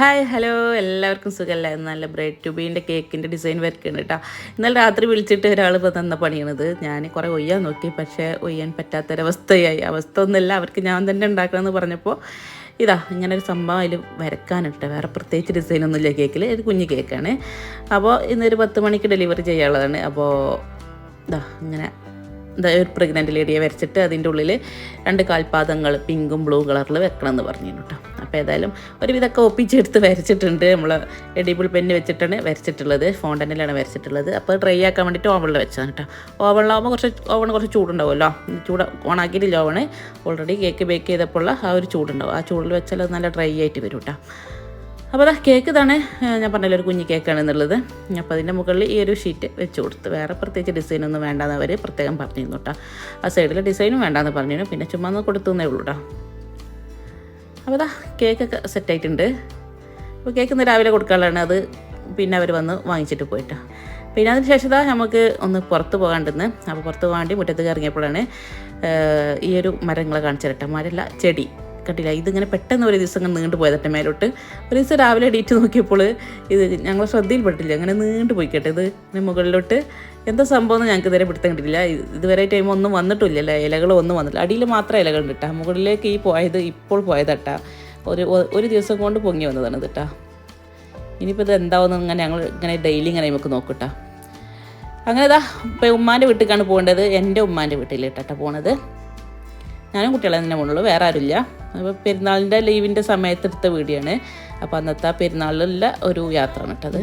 Hi hello. എല്ലാവർക്കും സുഖമല്ല നല്ല bread ട്യൂബിന്റെ കേക്കിന്റെ ഡിസൈൻ വരയ്ക്കുന്നുണ്ട് കേട്ടോ. ഇന്നലെ രാത്രി വിളിച്ചിട്ട് ഒരാൾ തന്ന പണിയാണിത്. ഞാൻ കുറേ ഒയ്യാൻ നോക്കി പക്ഷേ ഒയ്യാൻ പറ്റാത്തൊരവസ്ഥയായി. അവസ്ഥ ഒന്നുമില്ല. അവർക്ക് ഞാൻ തന്നെ ഉണ്ടാക്കണമെന്ന് പറഞ്ഞപ്പോൾ ഇതാ ഇങ്ങനെ ഒരു സംഭവം അതിൽ വരക്കാനിട്ട് വേറെ പ്രത്യേകിച്ച് ഡിസൈനൊന്നുമില്ല കേക്കിൽ ഒരു കുഞ്ഞ് കേക്കാണ്. അപ്പോൾ ഇന്നൊരു പത്ത് മണിക്ക് ഡെലിവറി ചെയ്യാനുള്ളതാണ്. അപ്പോൾ ഇതാ ഇങ്ങനെ ഒരു പ്രഗ്നന്റ് ലേഡിയെ വരച്ചിട്ട് അതിന്റെ ഉള്ളിൽ രണ്ട് കാൽപാദങ്ങൾ പിങ്കും ബ്ലൂ കളറിൽ വെക്കണം എന്ന് പറഞ്ഞു കേട്ടോ. അപ്പോൾ ഏതായാലും ഒരുവിധമൊക്കെ ഒപ്പിച്ചെടുത്ത് വരച്ചിട്ടുണ്ട്. നമ്മൾ എഡിബിൾ പെന്ന് വെച്ചിട്ടാണ് വരച്ചിട്ടുള്ളത്. ഫോണ്ടനിലാണ് വരച്ചിട്ടുള്ളത്. അപ്പോൾ ഡ്രൈ ആക്കാൻ വേണ്ടിയിട്ട് ഓവണിൽ വെച്ചതാണ് കേട്ടോ. ഓവണിലാവുമ്പോൾ കുറച്ച് ഓവൺ കുറച്ച് ചൂടുണ്ടാവുമല്ലോ. ചൂട് ഓണാക്കിയിട്ടില്ല ഓവൺ ഓൾറെഡി കേക്ക് ബേക്ക് ചെയ്തപ്പോൾ ആ ഒരു ചൂടുണ്ടാവും. ആ ചൂടിൽ വെച്ചാൽ അത് നല്ല ഡ്രൈ ആയിട്ട് വരും കേട്ടോ. അപ്പോൾ അതാ കേക്ക് ഇതാണ്. ഞാൻ പറഞ്ഞല്ലോ ഒരു കുഞ്ഞു കേക്കാണ് എന്നുള്ളത്. അപ്പോൾ അതിന്റെ മുകളിൽ ഈ ഒരു ഷീറ്റ് വെച്ച് കൊടുത്ത് വേറെ പ്രത്യേകിച്ച് ഡിസൈനൊന്നും വേണ്ടാന്ന് അവർ പ്രത്യേകം പറഞ്ഞിരുന്നു കേട്ടോ. ആ സൈഡിലെ ഡിസൈനും വേണ്ടാന്ന് പറഞ്ഞിരുന്നു. പിന്നെ ചുമ്മാ ഒന്ന് കൊടുത്തുന്നേ ഉള്ളൂ കേട്ടോ. അപ്പോൾ അതാ കേക്കൊക്കെ സെറ്റായിട്ടുണ്ട് അപ്പോൾ കേക്ക് ഇന്ന് രാവിലെ കൊടുക്കാനുള്ളതാണ്. അത് പിന്നെ അവർ വന്ന് വാങ്ങിച്ചിട്ട് പോയിട്ടോ. പിന്നെ അതിന് ശേഷം നമുക്ക് ഒന്ന് പുറത്ത് പോകാണ്ടെന്ന്. അപ്പോൾ പുറത്ത് പോകാണ്ടി മുറ്റത്ത് ഇറങ്ങിയപ്പോഴാണ് ഈ ഒരു മരങ്ങളെ കാണിച്ചു മരമല്ല ചെടി. കണ്ടില്ല. ഇതിങ്ങനെ പെട്ടെന്ന് ഒരു ദിവസം ഇങ്ങനെ നീണ്ടു പോയതട്ടെ മേലോട്ട്. ഒരു ദിവസം രാവിലെ ഡേറ്റ് നോക്കിയപ്പോൾ ഇത് ഞങ്ങൾ ശ്രദ്ധയിൽപ്പെട്ടില്ല അങ്ങനെ നീണ്ടു പോയി കേട്ടോ ഇത്. ഇങ്ങനെ മുകളിലോട്ട് എന്താ സംഭവം ഞങ്ങൾക്ക് ഇതുവരെ പിടുത്തം കിട്ടില്ല ഇത് ഇതുവരെ ടൈം ഒന്നും വന്നിട്ടില്ലല്ലോ. ഇലകൾ ഒന്നും വന്നില്ല അടിയിൽ മാത്രം ഇലകൾ ഉണ്ട് കേട്ടോ മുകളിലേക്ക് ഈ പോയത് ഇപ്പോൾ പോയതട്ടാ ഒരു ഒരു ദിവസം കൊണ്ട് പൊങ്ങി വന്നതാണ് കേട്ടോ ഇനിയിപ്പോൾ ഇത് എന്താവുന്ന ഇങ്ങനെ ഞങ്ങൾ ഇങ്ങനെ ഡെയിലി ഇങ്ങനെ നമുക്ക് നോക്കട്ടാ അങ്ങനെ ഇതാ ഇപ്പം ഉമ്മാന്റെ വീട്ടിലേക്കാണ് പോകേണ്ടത്. എന്റെ ഉമ്മാന്റെ വീട്ടിലിട്ടാ പോണത്. ഞാനും കുട്ടികളെ തന്നെ പോകുന്നുള്ളൂ വേറെ ആരുമില്ല. അപ്പോൾ പെരുന്നാളിന്റെ ലീവിന്റെ സമയത്ത് എടുത്ത വീടിയാണ് അപ്പോൾ അന്നത്തെ ആ പെരുന്നാളിലുള്ള ഒരു യാത്ര കേട്ടത്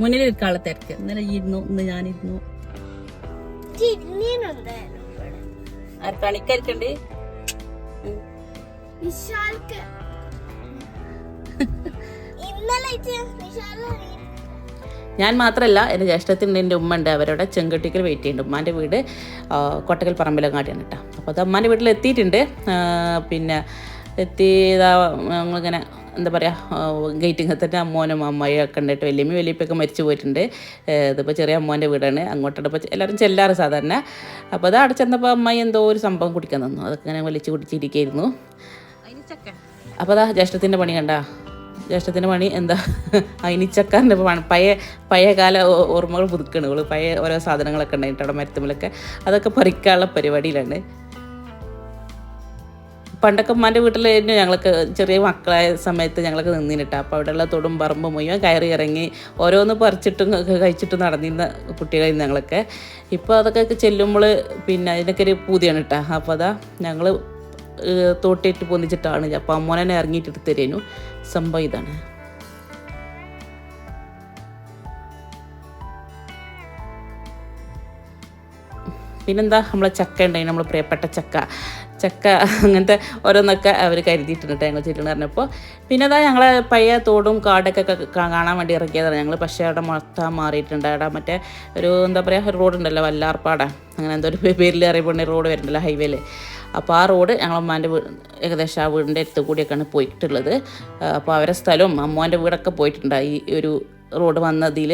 മുന്നിൽ ഇരിക്കാളെ തിരക്ക്. ഇന്നലെ ഇരുന്നു ഇന്ന് ഞാനിരുന്നു. ആർക്കാണിക്കരിക്കണ്ടേ വിശാൽക്ക്. ഇന്നലെ ഞാൻ മാത്രമല്ല എന്റെ ജ്യേഷ്ഠത്തിന്റെ എന്റെ ഉമ്മ ഉണ്ട് അവരുടെ ചെങ്കട്ടിക്കൽ വെയിറ്റ് ചെയ്യുന്നുണ്ട്. ഉമ്മാന്റെ വീട് കൊട്ടകൽ കൊട്ടക്കൽ പറമ്പിലങ്ങാടിയാണ് കേട്ടോ. അപ്പോൾ അത് ഉമ്മാന്റെ വീട്ടിൽ എത്തിയിട്ടുണ്ട് പിന്നെ എത്തി നമ്മളിങ്ങനെ എന്താ പറയുക ഗേറ്റിംഗ് തന്നെ അമ്മോനും അമ്മയും ഒക്കെ ഉണ്ടായിട്ട് വലിയമ്മ വലിയപ്പൊക്കെ മരിച്ചു പോയിട്ടുണ്ട്. ഇതിപ്പോൾ ചെറിയ അമ്മോന്റെ വീടാണ്. അങ്ങോട്ടാണ് ഇപ്പോൾ എല്ലാവരും ചെല്ലാറ് സാധാരണ. അപ്പോൾ അത് അവിടെ ചെന്നപ്പോൾ അമ്മായി എന്തോ ഒരു സംഭവം കുടിക്കാൻ തന്നു അതൊക്കെ ഇങ്ങനെ വലിച്ചു കുടിച്ചിരിക്കുകയായിരുന്നു അപ്പോൾ അതാ ജ്യേഷ്ഠത്തിന്റെ പണി കണ്ട. ജ്യേഷ്ഠത്തിന്റെ പണി എന്താ? അയിനിച്ചക്കാരന്റെ പഴയ പഴയ കാല ഓർമ്മകൾ പുതുക്കണ്. ഇവൾ പഴയ ഓരോ സാധനങ്ങളൊക്കെ ഉണ്ടായിട്ട് അവിടെ മരത്തുമ്മലൊക്കെ അതൊക്കെ പറിക്കാനുള്ള പരിപാടിയിലാണ്. പണ്ടൊക്കെ ഉമ്മാന്റെ വീട്ടിലായിരുന്നു ഞങ്ങൾക്ക് ചെറിയ മക്കളായ സമയത്ത് ഞങ്ങൾക്ക് നിന്നിട്ടാ അപ്പോൾ അവിടെയുള്ള തൊടും പറമ്പ് മുഴുവൻ കയറി ഇറങ്ങി ഓരോന്ന് പറിച്ചിട്ടും കഴിച്ചിട്ടും നടന്നിരുന്ന കുട്ടികളായിരുന്നു ഞങ്ങളൊക്കെ. ഇപ്പോൾ അതൊക്കെ ചെല്ലുമ്പോൾ പിന്നെ അതിനൊക്കെ ഒരു പൂതിയാണ് കേട്ടോ. അപ്പോൾ അതാ ഞങ്ങൾ തോട്ടിയിട്ട് പൊന്നിച്ചിട്ടാണ് അപ്പം അമ്മോനെ ഇറങ്ങിയിട്ട് എടുത്ത് തരുന്നു സംഭവം ഇതാണ്. പിന്നെന്താ? നമ്മളെ ചക്ക ഉണ്ടായി നമ്മൾ പ്രിയപ്പെട്ട ചക്ക. ചക്ക അങ്ങനത്തെ ഓരോന്നൊക്കെ അവർ കരുതിയിട്ടുണ്ട് ഞങ്ങൾ ചെല്ലുന്ന പറഞ്ഞപ്പോൾ പിന്നെ അതാ ഞങ്ങളെ പയ്യ തോടും കാടൊക്കെ കാണാൻ വേണ്ടി ഇറക്കിയതാണ്. ഞങ്ങൾ പക്ഷേ അവിടെ മൊത്തം മാറിയിട്ടുണ്ട്. അവിടെ മറ്റേ ഒരു എന്താ പറയുക റോഡ് ഉണ്ടല്ലോ വല്ലാർപ്പാട. അങ്ങനെ എന്തോ ഒരു പേരിൽ അറിയപ്പെടുന്ന റോഡ് വരുന്നുണ്ടല്ലോ ഹൈവേയിൽ അപ്പോൾ ആ റോഡ് ഞങ്ങൾ അമ്മാന്റെ വീട് ഏകദേശം ആ വീടിന്റെ അടുത്ത് കൂടിയൊക്കെയാണ് പോയിട്ടുള്ളത്. അപ്പോൾ അവരെ സ്ഥലവും അമ്മോന്റെ വീടൊക്കെ പോയിട്ടുണ്ട് ഈ ഒരു റോഡ് വന്നതിൽ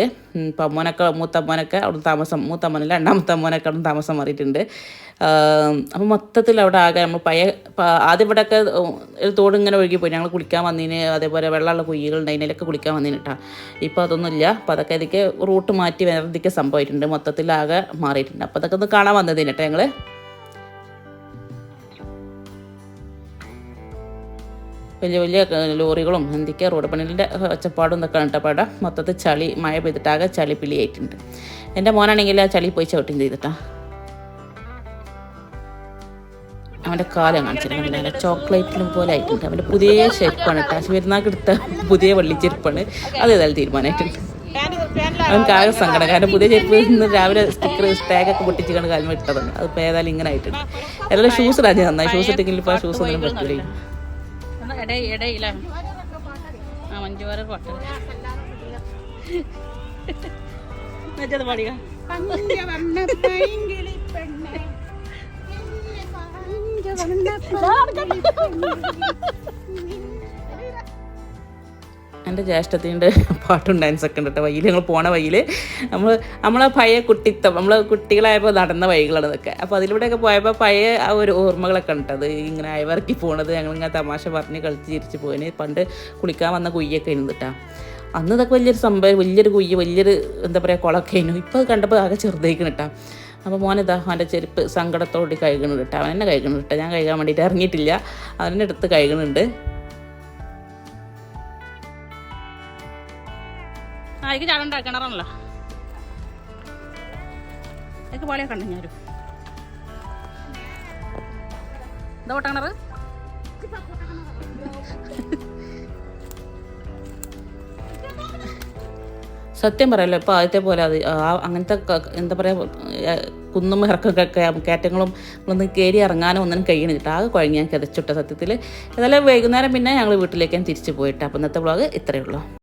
ഇപ്പം അമ്മോനൊക്കെ മൂത്തമ്മോനൊക്കെ അവിടെ താമസം മൂത്തമ്മനല്ല രണ്ടാമത്തെ അമ്മോനൊക്കെ അവിടെ താമസം മാറിയിട്ടുണ്ട്. അപ്പോൾ മൊത്തത്തിൽ അവിടെ ആകെ നമ്മൾ പഴയ ആദ്യം ഇവിടെയൊക്കെ ഒരു തോട് ഇങ്ങനെ ഒഴുകിപ്പോയി പോയി. ഞങ്ങൾ കുളിക്കാൻ വന്നതിന് അതേപോലെ വെള്ളമുള്ള കുയ്യകളുണ്ട് അതിനൊക്കെ കുളിക്കാൻ വന്നതിന് കേട്ടോ ഇപ്പോൾ അതൊന്നുമില്ല അപ്പോൾ അതൊക്കെ ഇതൊക്കെ റൂട്ട് മാറ്റി വേറെ ഇതൊക്കെ സംഭവമായിട്ടുണ്ട് മൊത്തത്തിൽ ആകെ മാറിയിട്ടുണ്ട്. അപ്പോൾ അതൊക്കെ ഒന്ന് കാണാൻ വന്നതിന് കേട്ടോ ഞങ്ങൾ വലിയ വലിയ ലോറികളും എന്തൊക്കെയാണ് റോഡ് പണികളുടെ ഒച്ചപ്പാടും ഇതൊക്കെ അപ്പോൾ മൊത്തത്തിൽ ചളി മഴ പെയ്തിട്ടാകെ ചളി പിളിയായിട്ടുണ്ട്. എന്റെ മോനാണെങ്കിൽ ആ ചളി പോയി ചവിട്ടും ചെയ്തിട്ടാ. അവന്റെ കാലം കാണിച്ചിട്ടുണ്ട് ചോക്ലേറ്റിലും പോലെ ആയിട്ടുണ്ട്. അവന്റെ പുതിയ ഷെപ്പാണ് കേട്ടോ. പെരുന്നാൾക്ക് എടുത്ത പുതിയ വള്ളിച്ചെരുപ്പാണ് അത് ഏതായാലും തീരുമാനമായിട്ടുണ്ട്. അവൻക്ക് ആകെ സങ്കടം. കാരണം പുതിയ ചെരുപ്പ് ഇന്ന് രാവിലെ സ്റ്റിക്കർ സ്റ്റാഗ് ഒക്കെ പൊട്ടിച്ചിട്ടാണ് കാലം ഇട്ടതാണ് അതിപ്പോൾ ഏതായാലും ഇങ്ങനെ ആയിട്ടുണ്ട്. എല്ലാം ഷൂസ് ഇടാൻ നന്നായി ഷൂസ് ഇട്ടെങ്കിൽ ഇപ്പോൾ ഷൂസ് ഒന്നും പറ്റില്ല ഇടയിലാണ് ആ മഞ്ജുവാര പാട്ട് മറ്റേത് പാടിക എന്റെ ജ്യേഷ്ഠത്തിന്റെ പാട്ടും ഡാൻസൊക്കെ ഉണ്ട് കേട്ടോ വയ്യിൽ ഞങ്ങൾ പോണ വയ്യിൽ നമ്മൾ നമ്മളെ പഴയ കുട്ടിത്തം നമ്മൾ കുട്ടികളായപ്പോൾ നടന്ന വഴികളാണ് ഇതൊക്കെ. അപ്പോൾ അതിലൂടെയൊക്കെ പോയപ്പോൾ പഴയ ആ ഒരു ഓർമ്മകളൊക്കെ ഉണ്ട്. അത് ഇങ്ങനെ അയവർക്കി പോണത് ഞങ്ങളിങ്ങനെ തമാശ പറഞ്ഞ് കളിച്ച് ചിരിച്ച് പോയിന് പണ്ട് കുളിക്കാൻ വന്ന കുയ്യൊക്കെ ഇരുന്നിട്ടാ അന്ന് ഇതൊക്കെ വലിയൊരു സംഭവം വലിയൊരു കുയ്യ് വലിയൊരു എന്താ പറയുക കുളമൊക്കെ ആയിരുന്നു. ഇപ്പോൾ കണ്ടപ്പോൾ ആകെ ചെറുതേക്കണം കേട്ടോ അപ്പോൾ മോനിതാ അവന്റെ ചെരുപ്പ് സങ്കടത്തോടെ കഴുകണുണ്ട് കേട്ടോ അവൻ എന്നെ കഴുകണുണ്ട് കേട്ടോ ഞാൻ കഴുകാൻ വേണ്ടിയിട്ട് ഇറങ്ങിയിട്ടില്ല. അവന്റെ അടുത്ത് കഴുകണുണ്ട്. എനിക്ക് ചാടണ്ട കിണറാണല്ലോ. അതൊക്കെ പോലെയൊക്കെ കണ്ടു ഞാനും എന്താ ഓട്ട കിണറ്. സത്യം പറയല്ലോ ഇപ്പോൾ ആദ്യത്തെ പോലെ അത് അങ്ങനത്തെ എന്താ പറയുക കുന്നും ഇറക്കൊക്കെ കയറ്റങ്ങളും ഒന്നും കയറി ഇറങ്ങാനോ ഒന്നും കഴിയണില്ല ആകെ കുഴങ്ങി ഞാൻ കിതച്ചിട്ട സത്യത്തിൽ ഏതായാലും വൈകുന്നേരം പിന്നെ ഞങ്ങൾ വീട്ടിലേക്ക് ഞാൻ തിരിച്ചു പോയിട്ട്. അപ്പം ഇന്നത്തെ വ്ളോഗ് ഇത്രയേ ഉള്ളൂ.